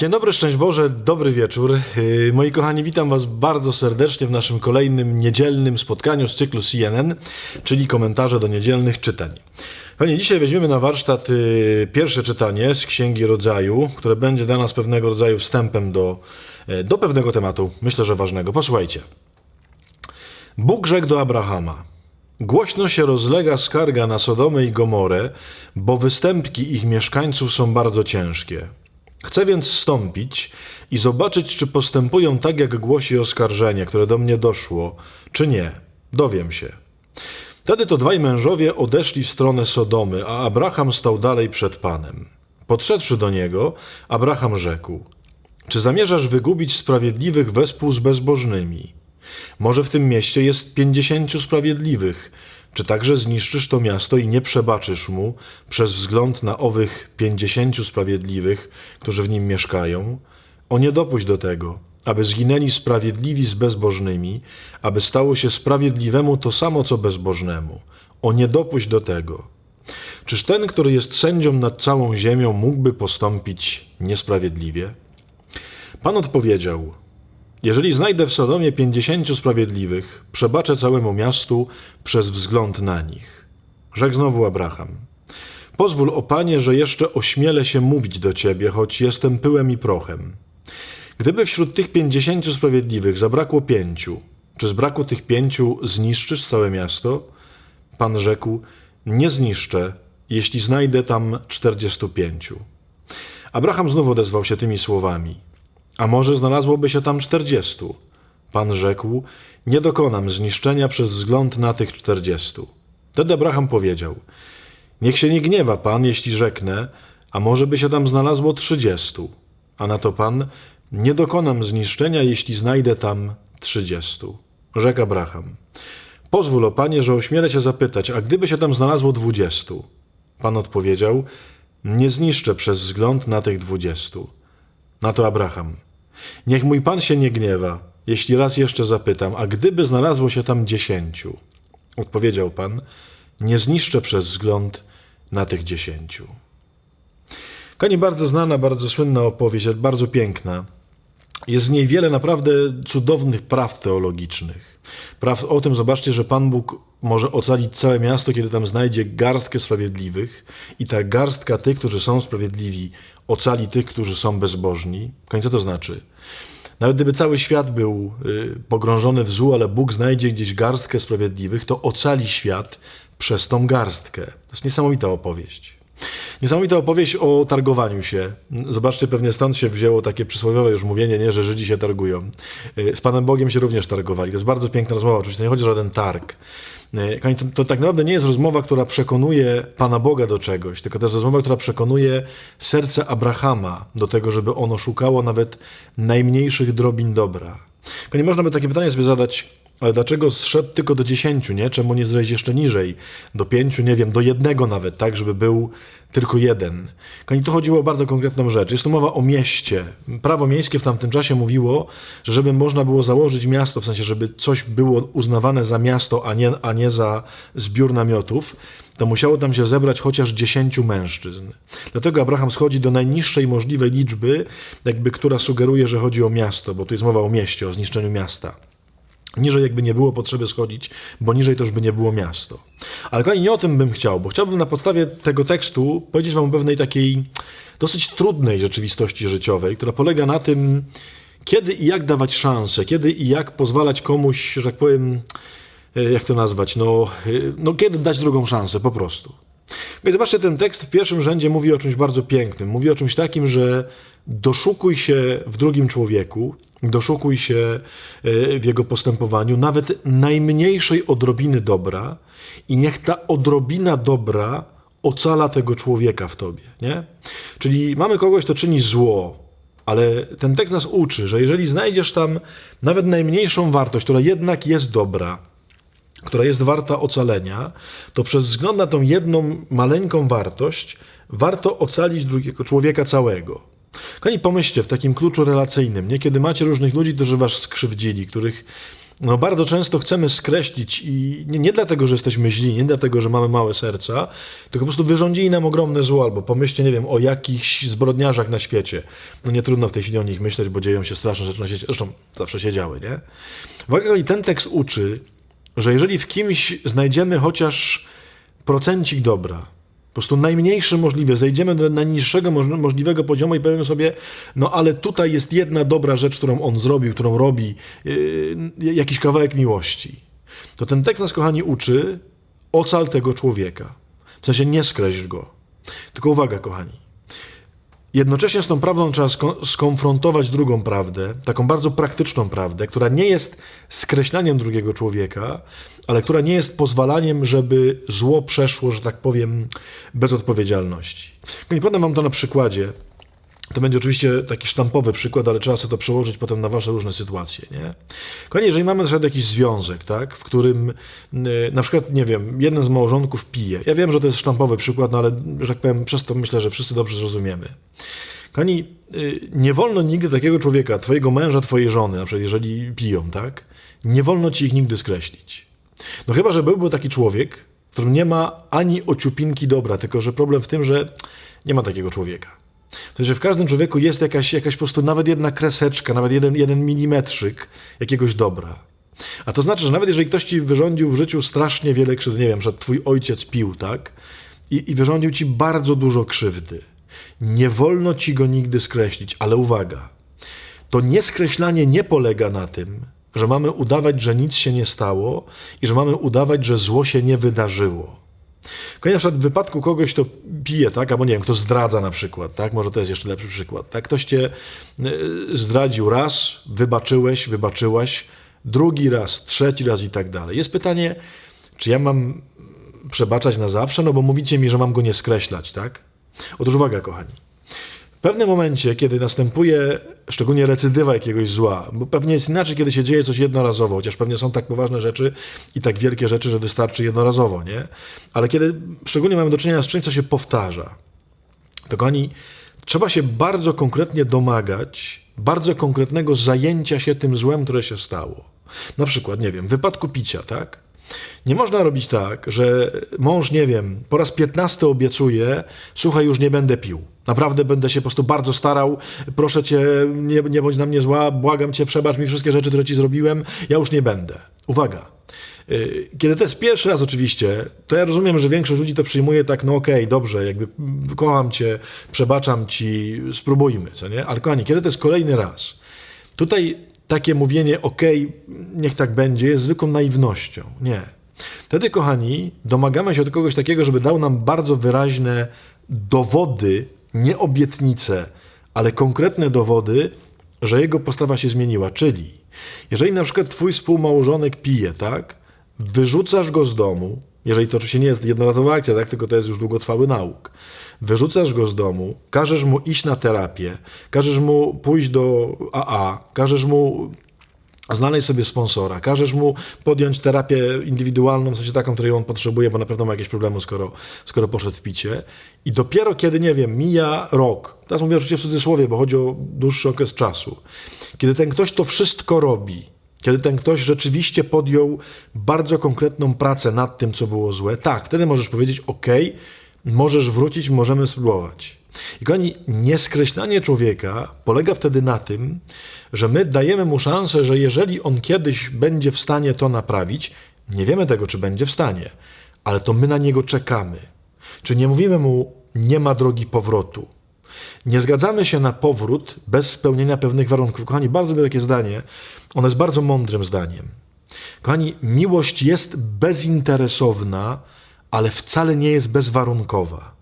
Dzień dobry, szczęść Boże, dobry wieczór. Yy, Moi kochani, witam Was bardzo serdecznie w naszym kolejnym niedzielnym spotkaniu z cyklu CNN, czyli komentarze do niedzielnych czytań. Dzisiaj weźmiemy na warsztat yy, pierwsze czytanie z Księgi Rodzaju, które będzie dla nas pewnego rodzaju wstępem do, yy, do pewnego tematu, myślę, że ważnego. Posłuchajcie. Bóg rzekł do Abrahama: Głośno się rozlega skarga na Sodomę i Gomorę, bo występki ich mieszkańców są bardzo ciężkie. Chcę więc wstąpić i zobaczyć, czy postępują tak, jak głosi oskarżenie, które do mnie doszło, czy nie. Dowiem się. Wtedy to dwaj mężowie odeszli w stronę Sodomy, a Abraham stał dalej przed Panem. Podszedłszy do niego, Abraham rzekł: Czy zamierzasz wygubić sprawiedliwych wespół z bezbożnymi? Może w tym mieście jest pięćdziesięciu sprawiedliwych. Czy także zniszczysz to miasto i nie przebaczysz mu przez wzgląd na owych pięćdziesięciu sprawiedliwych, którzy w nim mieszkają? O nie dopuść do tego, aby zginęli sprawiedliwi z bezbożnymi, aby stało się sprawiedliwemu to samo, co bezbożnemu. O nie dopuść do tego. Czyż ten, który jest sędzią nad całą ziemią, mógłby postąpić niesprawiedliwie? Pan odpowiedział: jeżeli znajdę w Sodomie pięćdziesięciu sprawiedliwych, przebaczę całemu miastu przez wzgląd na nich. Rzekł znowu Abraham. Pozwól, o Panie, że jeszcze ośmielę się mówić do Ciebie, choć jestem pyłem i prochem. Gdyby wśród tych pięćdziesięciu sprawiedliwych zabrakło pięciu, czy z braku tych pięciu zniszczysz całe miasto? Pan rzekł, nie zniszczę, jeśli znajdę tam czterdziestu pięciu. Abraham znów odezwał się tymi słowami. A może znalazłoby się tam czterdziestu? Pan rzekł, nie dokonam zniszczenia przez wzgląd na tych czterdziestu. Wtedy Abraham powiedział, niech się nie gniewa Pan, jeśli rzeknę, a może by się tam znalazło trzydziestu. A na to Pan, nie dokonam zniszczenia, jeśli znajdę tam trzydziestu. Rzekł Abraham, pozwól, o Panie, że ośmielę się zapytać, a gdyby się tam znalazło dwudziestu? Pan odpowiedział, nie zniszczę przez wzgląd na tych dwudziestu. Na to Abraham. Niech mój pan się nie gniewa, jeśli raz jeszcze zapytam, a gdyby znalazło się tam dziesięciu? Odpowiedział pan, nie zniszczę przez wzgląd na tych dziesięciu. Kani bardzo znana, bardzo słynna opowieść, bardzo piękna. Jest w niej wiele naprawdę cudownych praw teologicznych. Praw o tym, zobaczcie, że Pan Bóg może ocalić całe miasto, kiedy tam znajdzie garstkę sprawiedliwych, i ta garstka tych, którzy są sprawiedliwi, ocali tych, którzy są bezbożni. Końca to znaczy. Nawet gdyby cały świat był y, pogrążony w złu, ale Bóg znajdzie gdzieś garstkę sprawiedliwych, to ocali świat przez tą garstkę. To jest niesamowita opowieść. Niesamowita opowieść o targowaniu się. Zobaczcie, pewnie stąd się wzięło takie przysłowiowe już mówienie, nie, że Żydzi się targują. Y, Z Panem Bogiem się również targowali. To jest bardzo piękna rozmowa, oczywiście nie chodzi o żaden targ. Y, To, to tak naprawdę nie jest rozmowa, która przekonuje Pana Boga do czegoś, tylko to jest rozmowa, która przekonuje serce Abrahama do tego, żeby ono szukało nawet najmniejszych drobin dobra. Kochani, można by takie pytanie sobie zadać, ale dlaczego zszedł tylko do dziesięciu, nie? Czemu nie zejść jeszcze niżej? Do pięciu, nie wiem, do jednego nawet, tak? Żeby był tylko jeden. Kochani, tu chodziło o bardzo konkretną rzecz. Jest tu mowa o mieście. Prawo miejskie w tamtym czasie mówiło, że żeby można było założyć miasto, w sensie, żeby coś było uznawane za miasto, a nie, a nie za zbiór namiotów, to musiało tam się zebrać chociaż dziesięciu mężczyzn. Dlatego Abraham schodzi do najniższej możliwej liczby, jakby która sugeruje, że chodzi o miasto, bo tu jest mowa o mieście, o zniszczeniu miasta. Niżej jakby nie było potrzeby schodzić, bo niżej to już by nie było miasto. Ale kochani, nie o tym bym chciał, bo chciałbym na podstawie tego tekstu powiedzieć wam o pewnej takiej dosyć trudnej rzeczywistości życiowej, która polega na tym, kiedy i jak dawać szansę, kiedy i jak pozwalać komuś, że tak powiem, e, jak to nazwać, no, e, no kiedy dać drugą szansę, po prostu. I zobaczcie, ten tekst w pierwszym rzędzie mówi o czymś bardzo pięknym. Mówi o czymś takim, że doszukuj się w drugim człowieku, doszukuj się e, w jego postępowaniu nawet najmniejszej odrobiny dobra i niech ta odrobina dobra ocala tego człowieka w tobie, nie? Czyli mamy kogoś, kto czyni zło, ale ten tekst nas uczy, że jeżeli znajdziesz tam nawet najmniejszą wartość, która jednak jest dobra, która jest warta ocalenia, to przez wzgląd na tą jedną maleńką wartość warto ocalić drugiego człowieka całego. Kochani, pomyślcie w takim kluczu relacyjnym, nie? Kiedy macie różnych ludzi, którzy was skrzywdzili, których no bardzo często chcemy skreślić i nie, nie dlatego, że jesteśmy źli, nie dlatego, że mamy małe serca, tylko po prostu wyrządzili nam ogromne zło, albo pomyślcie, nie wiem, o jakichś zbrodniarzach na świecie. No nie trudno w tej chwili o nich myśleć, bo dzieją się straszne rzeczy na świecie. Zresztą zawsze się działy, nie? Uwaga, i ten tekst uczy, że jeżeli w kimś znajdziemy chociaż procencik dobra, po prostu najmniejszy możliwy, zejdziemy do najniższego moż- możliwego poziomu i powiemy sobie, no ale tutaj jest jedna dobra rzecz, którą on zrobił, którą robi, yy, jakiś kawałek miłości. To ten tekst nas, kochani, uczy, ocal tego człowieka. W sensie nie skreśl go. Tylko uwaga, kochani. Jednocześnie z tą prawdą trzeba sko- skonfrontować drugą prawdę, taką bardzo praktyczną prawdę, która nie jest skreślaniem drugiego człowieka, ale która nie jest pozwalaniem, żeby zło przeszło, że tak powiem, bez odpowiedzialności. I podam wam to na przykładzie. To będzie oczywiście taki sztampowy przykład, ale trzeba sobie to przełożyć potem na wasze różne sytuacje, nie? Kochani, jeżeli mamy na jakiś związek, tak, w którym y, na przykład, nie wiem, jeden z małżonków pije. Ja wiem, że to jest sztampowy przykład, no ale, że tak powiem, przez to myślę, że wszyscy dobrze zrozumiemy. Kochani, y, nie wolno nigdy takiego człowieka, twojego męża, twojej żony, na przykład jeżeli piją, tak, nie wolno ci ich nigdy skreślić. No chyba, że byłby taki człowiek, w którym nie ma ani ociupinki dobra, tylko że problem w tym, że nie ma takiego człowieka. W sensie w każdym człowieku jest jakaś, jakaś po prostu nawet jedna kreseczka, nawet jeden, jeden milimetrzyk jakiegoś dobra. A to znaczy, że nawet jeżeli ktoś ci wyrządził w życiu strasznie wiele krzywdy, nie wiem, że twój ojciec pił, tak? I, I wyrządził ci bardzo dużo krzywdy. Nie wolno ci go nigdy skreślić, ale uwaga. To nieskreślanie nie polega na tym, że mamy udawać, że nic się nie stało i że mamy udawać, że zło się nie wydarzyło. Kolejny na przykład w wypadku kogoś, kto pije, tak, albo nie wiem, kto zdradza na przykład, tak, może to jest jeszcze lepszy przykład, tak, ktoś cię y, zdradził raz, wybaczyłeś, wybaczyłaś, drugi raz, trzeci raz i tak dalej. Jest pytanie, czy ja mam przebaczać na zawsze, no bo mówicie mi, że mam go nie skreślać, tak? Otóż uwaga, kochani. W pewnym momencie, kiedy następuje szczególnie recydywa jakiegoś zła, bo pewnie jest inaczej, kiedy się dzieje coś jednorazowo, chociaż pewnie są tak poważne rzeczy i tak wielkie rzeczy, że wystarczy jednorazowo, nie? Ale kiedy szczególnie mamy do czynienia z czymś, co się powtarza, to kochani, trzeba się bardzo konkretnie domagać bardzo konkretnego zajęcia się tym złem, które się stało. Na przykład, nie wiem, w wypadku picia, tak? Nie można robić tak, że mąż, nie wiem, po raz piętnasty obiecuje, słuchaj, już nie będę pił. Naprawdę będę się po prostu bardzo starał. Proszę cię, nie, nie bądź na mnie zła, błagam cię, przebacz mi wszystkie rzeczy, które ci zrobiłem. Ja już nie będę. Uwaga. Y, Kiedy to jest pierwszy raz oczywiście, to ja rozumiem, że większość ludzi to przyjmuje tak, no okej, dobrze, jakby kocham cię, przebaczam ci, spróbujmy, co nie? Ale kochani, kiedy to jest kolejny raz, tutaj takie mówienie, okej, niech tak będzie, jest zwykłą naiwnością. Nie. Wtedy, kochani, domagamy się od kogoś takiego, żeby dał nam bardzo wyraźne dowody, nie obietnice, ale konkretne dowody, że jego postawa się zmieniła. Czyli, jeżeli na przykład twój współmałżonek pije, tak, wyrzucasz go z domu, jeżeli to oczywiście nie jest jednorazowa akcja, tak, tylko to jest już długotrwały nauk, wyrzucasz go z domu, każesz mu iść na terapię, każesz mu pójść do AA, każesz mu znaleźć sobie sponsora, każesz mu podjąć terapię indywidualną, w sensie taką, której on potrzebuje, bo na pewno ma jakieś problemy, skoro, skoro poszedł w picie. I dopiero kiedy, nie wiem, mija rok, teraz mówię oczywiście w cudzysłowie, bo chodzi o dłuższy okres czasu, kiedy ten ktoś to wszystko robi, kiedy ten ktoś rzeczywiście podjął bardzo konkretną pracę nad tym, co było złe, tak, wtedy możesz powiedzieć, ok, możesz wrócić, możemy spróbować. I kochani, nieskreślanie człowieka polega wtedy na tym, że my dajemy mu szansę, że jeżeli on kiedyś będzie w stanie to naprawić, nie wiemy tego, czy będzie w stanie, ale to my na niego czekamy. Czy nie mówimy mu, nie ma drogi powrotu. Nie zgadzamy się na powrót bez spełnienia pewnych warunków. Kochani, bardzo lubię takie zdanie. Ono jest bardzo mądrym zdaniem. Kochani, miłość jest bezinteresowna, ale wcale nie jest bezwarunkowa.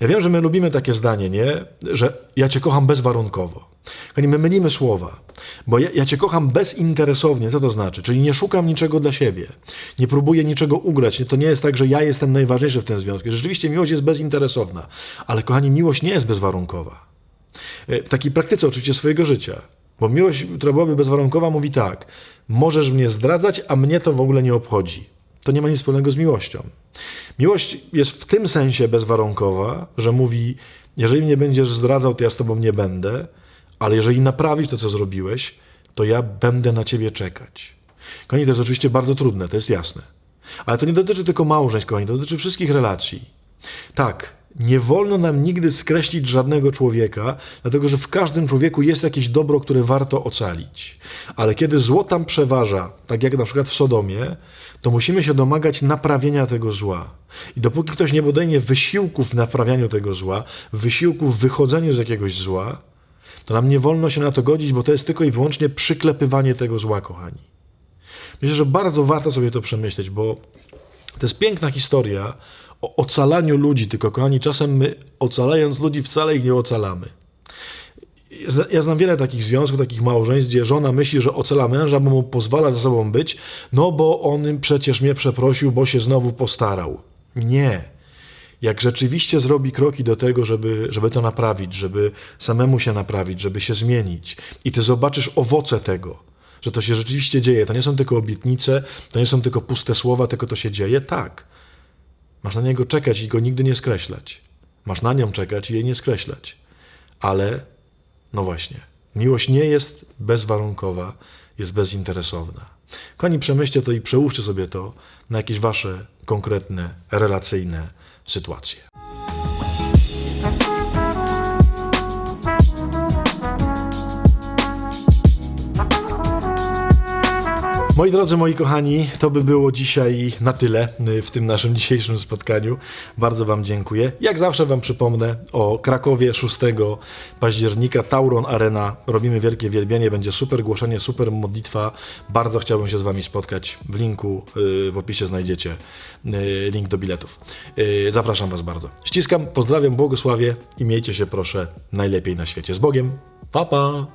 Ja wiem, że my lubimy takie zdanie, nie? Że ja cię kocham bezwarunkowo. Kochani, my mylimy słowa, bo ja, ja cię kocham bezinteresownie. Co to znaczy? Czyli nie szukam niczego dla siebie. Nie próbuję niczego ugrać. To nie jest tak, że ja jestem najważniejszy w tym związku. Rzeczywiście miłość jest bezinteresowna, ale kochani, miłość nie jest bezwarunkowa. E, W takiej praktyce oczywiście swojego życia. Bo miłość, która byłaby bezwarunkowa, mówi tak: możesz mnie zdradzać, a mnie to w ogóle nie obchodzi. To nie ma nic wspólnego z miłością. Miłość jest w tym sensie bezwarunkowa, że mówi: jeżeli mnie będziesz zdradzał, to ja z tobą nie będę, ale jeżeli naprawisz to, co zrobiłeś, to ja będę na ciebie czekać. Kochani, to jest oczywiście bardzo trudne, to jest jasne. Ale to nie dotyczy tylko małżeństw, kochani, to dotyczy wszystkich relacji. Tak, nie wolno nam nigdy skreślić żadnego człowieka, dlatego że w każdym człowieku jest jakieś dobro, które warto ocalić. Ale kiedy zło tam przeważa, tak jak na przykład w Sodomie, to musimy się domagać naprawienia tego zła. I dopóki ktoś nie podejmie wysiłków w naprawianiu tego zła, wysiłków w wychodzeniu z jakiegoś zła, to nam nie wolno się na to godzić, bo to jest tylko i wyłącznie przyklepywanie tego zła, kochani. Myślę, że bardzo warto sobie to przemyśleć, bo to jest piękna historia o ocalaniu ludzi, tylko kochani, czasem my ocalając ludzi wcale ich nie ocalamy. Ja zna- Ja znam wiele takich związków, takich małżeństw, gdzie żona myśli, że ocala męża, bo mu pozwala ze sobą być, no bo on przecież mnie przeprosił, bo się znowu postarał. Nie. Jak rzeczywiście zrobi kroki do tego, żeby, żeby to naprawić, żeby samemu się naprawić, żeby się zmienić, i ty zobaczysz owoce tego, że to się rzeczywiście dzieje, to nie są tylko obietnice, to nie są tylko puste słowa, tylko to się dzieje, tak. Masz na niego czekać i go nigdy nie skreślać. Masz na nią czekać i jej nie skreślać. Ale, no właśnie, miłość nie jest bezwarunkowa, jest bezinteresowna. Kochani, przemyślcie to i przełóżcie sobie to na jakieś wasze konkretne, relacyjne sytuacje. Moi drodzy, moi kochani, to by było dzisiaj na tyle y, w tym naszym dzisiejszym spotkaniu. Bardzo Wam dziękuję. Jak zawsze Wam przypomnę o Krakowie 6 października, Tauron Arena. Robimy wielkie wielbienie, będzie super głoszenie, super modlitwa. Bardzo chciałbym się z Wami spotkać. W linku y, w opisie znajdziecie y, link do biletów. Zapraszam Was bardzo. Ściskam, pozdrawiam, błogosławię i miejcie się proszę najlepiej na świecie. Z Bogiem. Pa, pa!